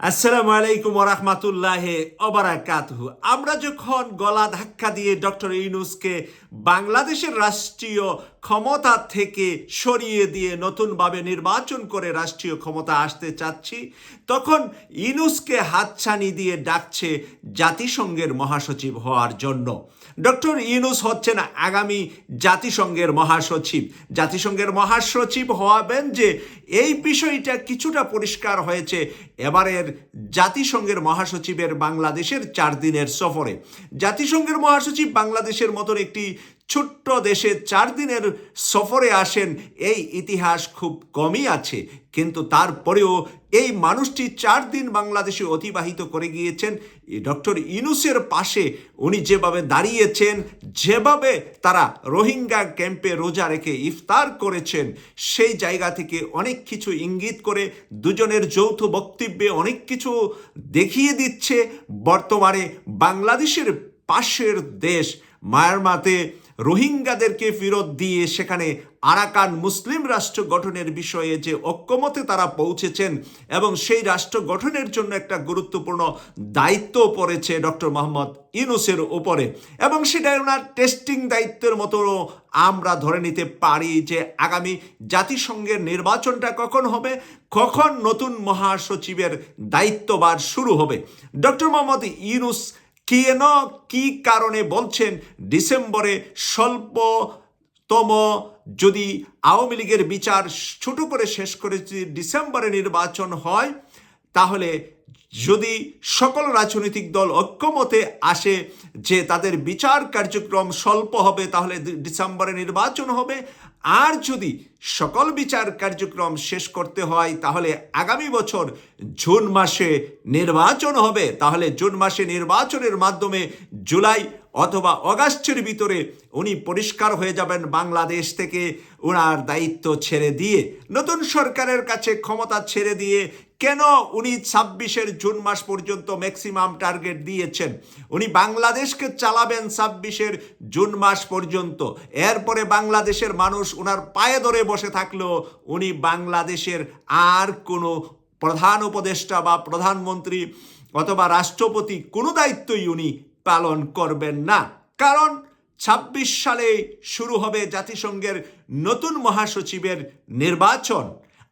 আসসালামু আলাইকুম ওরহমাতুল্লাহ অবরাকাতহু আমরা যখন গলা ধাক্কা দিয়ে ডক্টর ইউনুসকে বাংলাদেশের রাষ্ট্রীয় ক্ষমতা থেকে সরিয়ে দিয়ে নতুনভাবে নির্বাচন করে রাষ্ট্রীয় ক্ষমতা আসতে চাচ্ছি, তখন ইউনুসকে হাতছানি দিয়ে ডাকছে জাতিসংঘের মহাসচিব হওয়ার জন্য। ডক্টর ইউনুস হচ্ছেন আগামী জাতিসংঘের মহাসচিব। জাতিসংঘের মহাসচিব হওয়াবেন যে, এই বিষয়টা কিছুটা পরিষ্কার হয়েছে এবারের জাতিসংঘের মহাসচিবের বাংলাদেশের চার দিনের সফরে। জাতিসংঘের মহাসচিব বাংলাদেশের মতন একটি ছোট্ট দেশে চার দিনের সফরে আসেন। এই ইতিহাস খুব কমই আছে। কিন্তু তারপরেও এই মানুষটি চার দিন বাংলাদেশে অতিবাহিত করে গিয়েছেন। ডক্টর ইনুসের পাশে উনি যেভাবে দাঁড়িয়েছেন, যেভাবে তারা রোহিঙ্গা ক্যাম্পে রোজা রেখে ইফতার করেছেন, সেই জায়গা থেকে অনেক কিছু ইঙ্গিত করে দুজনের যৌথ বক্তব্যে অনেক কিছু দেখিয়ে দিচ্ছে। বর্তমানে বাংলাদেশের পাশের দেশ মায়ারমাতে রোহিঙ্গাদেরকে ফেরত দিয়ে সেখানে আরাকান মুসলিম রাষ্ট্র গঠনের বিষয়ে যে ঐক্যমতে তারা পৌঁছেছেন এবং সেই রাষ্ট্র গঠনের জন্য একটা গুরুত্বপূর্ণ দায়িত্ব পড়েছে ডক্টর মোহাম্মদ ইউনুসের উপরে। এবং সেটা ওনার টেস্টিং দায়িত্বের মতো আমরা ধরে নিতে পারি যে আগামী জাতিসংঘের নির্বাচনটা কখন হবে, কখন নতুন মহাসচিবের দায়িত্ববার শুরু হবে। ডক্টর মোহাম্মদ ইউনুস কেন, কি কারণে বলছেন ডিসেম্বরে স্বল্পতম যদি আওয়ামী লীগের বিচার ছোট করে শেষ করে যদি ডিসেম্বরে নির্বাচন হয়, তাহলে যদি সকল রাজনৈতিক দল ঐক্যমতে আসে যে তাদের বিচার কার্যক্রম স্বল্প হবে, তাহলে ডিসেম্বরে নির্বাচন হবে। আর যদি সকল বিচার কার্যক্রম শেষ করতে হয়, তাহলে আগামী বছর জুন মাসে নির্বাচন হবে। তাহলে জুন মাসে নির্বাচনের মাধ্যমে জুলাই অথবা অগাস্টের ভিতরে উনি পরিষ্কার হয়ে যাবেন বাংলাদেশ থেকে। ওনার দায়িত্ব ছেড়ে দিয়ে, নতুন সরকারের কাছে ক্ষমতা ছেড়ে দিয়ে কেন উনি ছাব্বিশের জুন মাস পর্যন্ত ম্যাক্সিমাম টার্গেট দিয়েছেন? উনি বাংলাদেশকে চালাবেন ছাব্বিশের জুন মাস পর্যন্ত। এরপরে বাংলাদেশের মানুষ ওনার পায়ে ধরে বসে থাকলেও উনি বাংলাদেশের আর কোনো প্রধান উপদেষ্টা বা প্রধানমন্ত্রী অথবা রাষ্ট্রপতি কোনো দায়িত্বই উনি পালন করবেন না। কারণ ছাব্বিশ সালে শুরু হবে জাতিসংঘের নতুন মহাসচিবের নির্বাচন।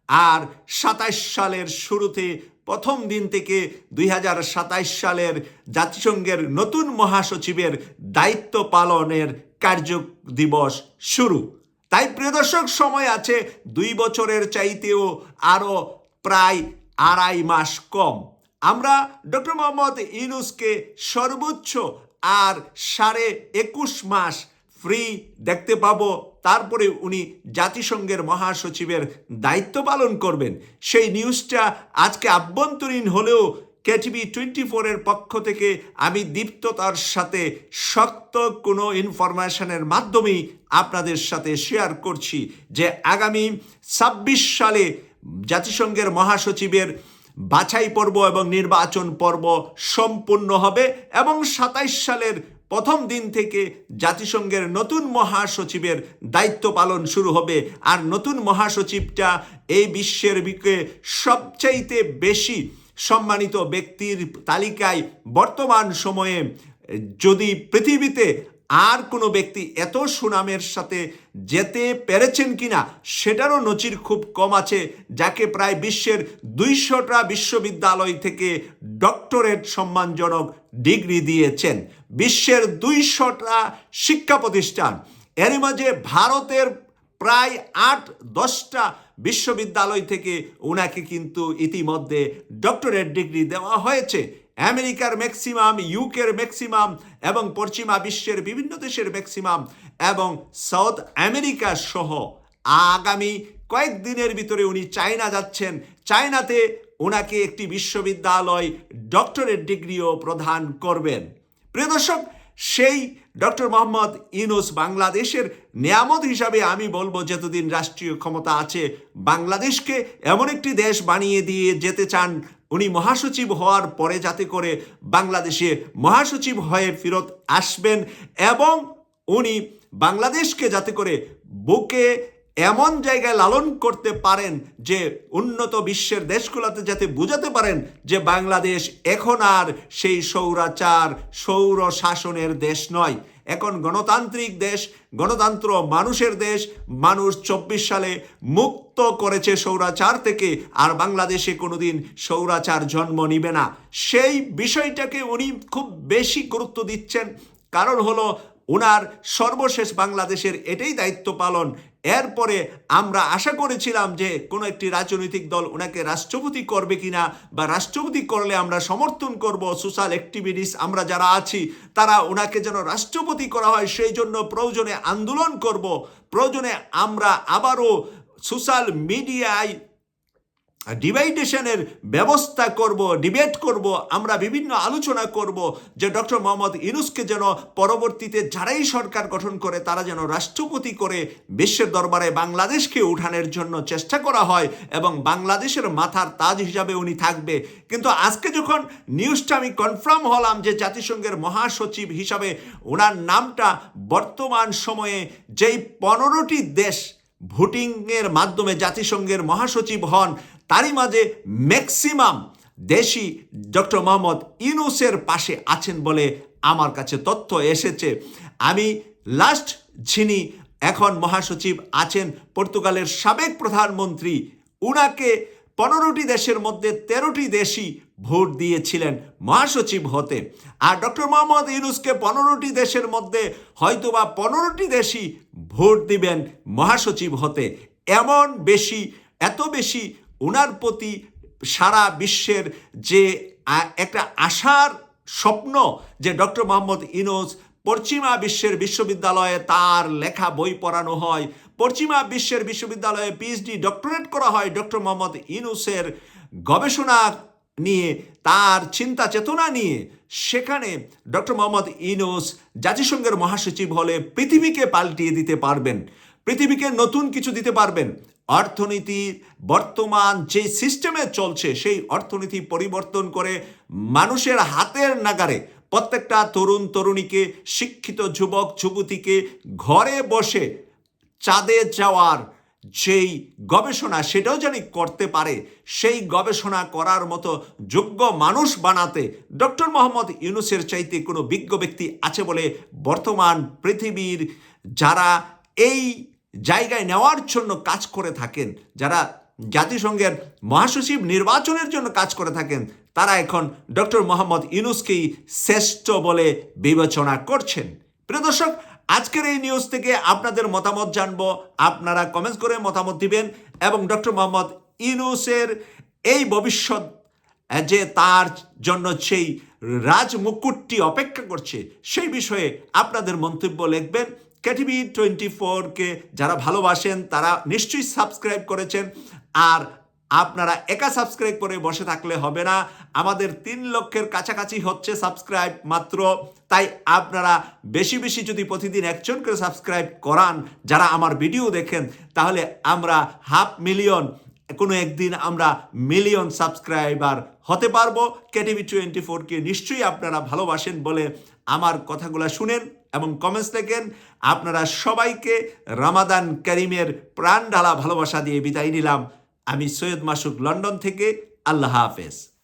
আর সাতাইশ সালের শুরুতে প্রথম দিন থেকে দুই হাজার সাতাশ সালের জাতিসংঘের নতুন মহাসচিবের দায়িত্ব পালনের কার্য দিবস শুরু। তাই, প্রিয় দর্শক, সময় আছে দুই বছরের চাইতেও আরও প্রায় আড়াই মাস কম। আমরা ডক্টর মোহাম্মদ ইউনুসকে সর্বোচ্চ আর সাড়ে একুশ মাস ফ্রি দেখতে পাবো। তারপরে উনি জাতিসংঘের মহাসচিবের দায়িত্ব পালন করবেন। সেই নিউজটা আজকে আভ্যন্তরীণ হলেও কেটিভি টোয়েন্টি ফোরের পক্ষ থেকে আমি দীপ্ততার সাথে শক্ত কোনো ইনফরমেশনের মাধ্যমেই আপনাদের সাথে শেয়ার করছি যে আগামী ছাব্বিশ সালে জাতিসংঘের মহাসচিবের বাছাই পর্ব এবং নির্বাচন পর্ব সম্পূর্ণ হবে এবং সাতাইশ সালের প্রথম দিন থেকে জাতিসংঘের নতুন মহাসচিবের দায়িত্ব পালন শুরু হবে। আর নতুন মহাসচিবটা এই বিশ্বের বিকে সবচাইতে বেশি সম্মানিত ব্যক্তির তালিকায় বর্তমান সময়ে যদি পৃথিবীতে আর কোনো ব্যক্তি এত সুনামের সাথে যেতে পেরেছেন কিনা সেটারও নজির খুব কম আছে, যাকে প্রায় বিশ্বের দুইশোটা বিশ্ববিদ্যালয় থেকে ডক্টরেট সম্মানজনক ডিগ্রি দিয়েছেন। বিশ্বের দুইশোটা শিক্ষা প্রতিষ্ঠান। এর মাঝে ভারতের প্রায় আট দশটা বিশ্ববিদ্যালয় থেকে ওনাকে কিন্তু ইতিমধ্যে ডক্টরেট ডিগ্রি দেওয়া হয়েছে। আমেরিকার ম্যাক্সিমাম, ইউকের ম্যাক্সিমাম এবং পশ্চিমা বিশ্বের বিভিন্ন দেশের ম্যাক্সিমাম এবং সাউথ আমেরিকা সহ আগামী কয়েকদিনের ভিতরে উনি চায়না যাচ্ছেন। চায়নাতে ওনাকে একটি বিশ্ববিদ্যালয় ডক্টরেট ডিগ্রিও প্রদান করবেন। প্রিয় দর্শক, সেই ডক্টর মোহাম্মদ ইউনুস বাংলাদেশের নিয়ামত হিসাবে আমি বলব, যতদিন রাষ্ট্রীয় ক্ষমতা আছে, বাংলাদেশকে এমন একটি দেশ বানিয়ে দিয়ে যেতে চান উনি মহাসচিব হওয়ার পরে যাতে করে বাংলাদেশে মহাসচিব হয়ে ফেরত আসবেন এবং উনি বাংলাদেশকে যাতে করে বুকে এমন জায়গায় লালন করতে পারেন যে উন্নত বিশ্বের দেশগুলোতে যাতে বুঝাতে পারেন যে বাংলাদেশ এখন আর সেই সৌরাচার সৌর শাসনের দেশ নয়। এখন গণতান্ত্রিক দেশ, গণতন্ত্র মানুষের দেশ, মানুষ চব্বিশ সালে মুক্ত করেছে সৌরাচার থেকে, আর বাংলাদেশে কোনোদিন সৌরাচার জন্ম নিবে না। সেই বিষয়টাকে উনি খুব বেশি গুরুত্ব দিচ্ছেন। কারণ হলো ওনার সর্বশেষ বাংলাদেশের এটাই দায়িত্ব পালন এরপরে আমরা আশা করেছিলাম যে কোনো একটি রাজনৈতিক দল ওনাকে রাষ্ট্রপতি করবে কিনা বা রাষ্ট্রপতি করলে আমরা সমর্থন করব, সোশ্যাল অ্যাক্টিভিটিস, আমরা যারা আছি, তারা ওনাকে যেন রাষ্ট্রপতি করা হয়, সেই জন্য প্রয়োজনে আন্দোলন করব। প্রয়োজনে আমরা আবারও সোশ্যাল মিডিয়ায় ডিভাইডেশনের ব্যবস্থা করব, ডিবেট করব, আমরা বিভিন্ন আলোচনা করব যে ডক্টর মোহাম্মদ ইনুসকে যেন পরবর্তীতে যারাই সরকার গঠন করে, তারা যেন রাষ্ট্রপতি করে বিশ্বের দরবারে বাংলাদেশকে উঠানোর জন্য চেষ্টা করা হয় এবং বাংলাদেশের মাথার তাজ হিসাবে উনি থাকবে। কিন্তু আজকে যখন নিউজটা আমি কনফার্ম হলাম যে জাতিসংঘের মহাসচিব হিসাবে ওনার নামটা বর্তমান সময়ে যেই পনেরোটি দেশ ভোটিংয়ের মাধ্যমে জাতিসংঘের মহাসচিব হন তারই মাঝে ম্যাক্সিমাম দেশি ডক্টর মোহাম্মদ ইউনুসের পাশে আছেন বলে আমার কাছে তথ্য এসেছে। আমি লাস্ট যিনি এখন মহাসচিব আছেন, পর্তুগালের সাবেক প্রধানমন্ত্রী, উনাকে পনেরোটি দেশের মধ্যে তেরোটি দেশই ভোট দিয়েছিলেন মহাসচিব হতে। আর ডক্টর মোহাম্মদ ইউনুসকে পনেরোটি দেশের মধ্যে হয়তোবা পনেরোটি দেশই ভোট দিবেন মহাসচিব হতে। এমন বেশি, এত বেশি ওনার প্রতি সারা বিশ্বের যে একটা আশার স্বপ্ন যে ডক্টর মোহাম্মদ ইউনুস পশ্চিমা বিশ্বের বিশ্ববিদ্যালয়ে তার লেখা বই পড়ানো হয়, পশ্চিমা বিশ্বের বিশ্ববিদ্যালয়ে পিএইচডি ডক্টরেট করা হয় ডক্টর মোহাম্মদ ইনুসের গবেষণা নিয়ে, তার চিন্তা চেতনা নিয়ে। সেখানে ডক্টর মোহাম্মদ ইউনুস জাতিসংঘের মহাসচিব হলে পৃথিবীকে পাল্টিয়ে দিতে পারবেন, পৃথিবীকে নতুন কিছু দিতে পারবেন। অর্থনীতির বর্তমান যে সিস্টেমে চলছে, সেই অর্থনীতি পরিবর্তন করে মানুষের হাতের নাগারে প্রত্যেকটা তরুণ তরুণীকে, শিক্ষিত যুবক যুবতীকে ঘরে বসে চাঁদে যাওয়ার যেই গবেষণা, সেটাও জানি করতে পারে। সেই গবেষণা করার মতো যোগ্য মানুষ বানাতে ডক্টর মোহাম্মদ ইউনুসের চাইতে কোনো বিজ্ঞ ব্যক্তি আছে বলে বর্তমান পৃথিবীর যারা এই জায়গায় নেওয়ার জন্য কাজ করে থাকেন। যারা জাতিসংঘের মহাসচিব নির্বাচনের জন্য কাজ করে থাকেন, তারা এখন ডক্টর মোহাম্মদ ইউনুসকেই শ্রেষ্ঠ বলে বিবেচনা করছেন। প্রিয় দর্শক, আজকের এই নিউজ থেকে আপনাদের মতামত জানব। আপনারা কমেন্টস করে মতামত দিবেন এবং ডক্টর মোহাম্মদ ইউনুসের এই ভবিষ্যৎ যে তার জন্য সেই রাজমুকুটটি অপেক্ষা করছে, সেই বিষয়ে আপনাদের মন্তব্য লিখবেন। কেটিভি টোয়েন্টি ফোরকে যারা ভালোবাসেন, তারা নিশ্চয়ই সাবস্ক্রাইব করেছেন। আর আপনারা একা সাবস্ক্রাইব করে বসে থাকলে হবে না। আমাদের তিন লক্ষের কাছাকাছি হচ্ছে সাবস্ক্রাইব মাত্র। তাই আপনারা বেশি বেশি যদি প্রতিদিন একজন করে সাবস্ক্রাইব করান, যারা আমার ভিডিও দেখেন, তাহলে আমরা হাফ মিলিয়ন কোনো একদিন আমরা মিলিয়ন সাবস্ক্রাইবার হতে পারব। কেটিভি টোয়েন্টি ফোরকে নিশ্চয়ই আপনারা ভালোবাসেন বলে আমার কথাগুলো শুনেন। এবং কমেন্টস লেখেন আপনারা সবাইকে রামাদান করিমের প্রাণ ঢালা ভালোবাসা দিয়ে বিদায় নিলাম। আমি সৈয়দ মাসুক লন্ডন থেকে। আল্লাহ হাফেজ।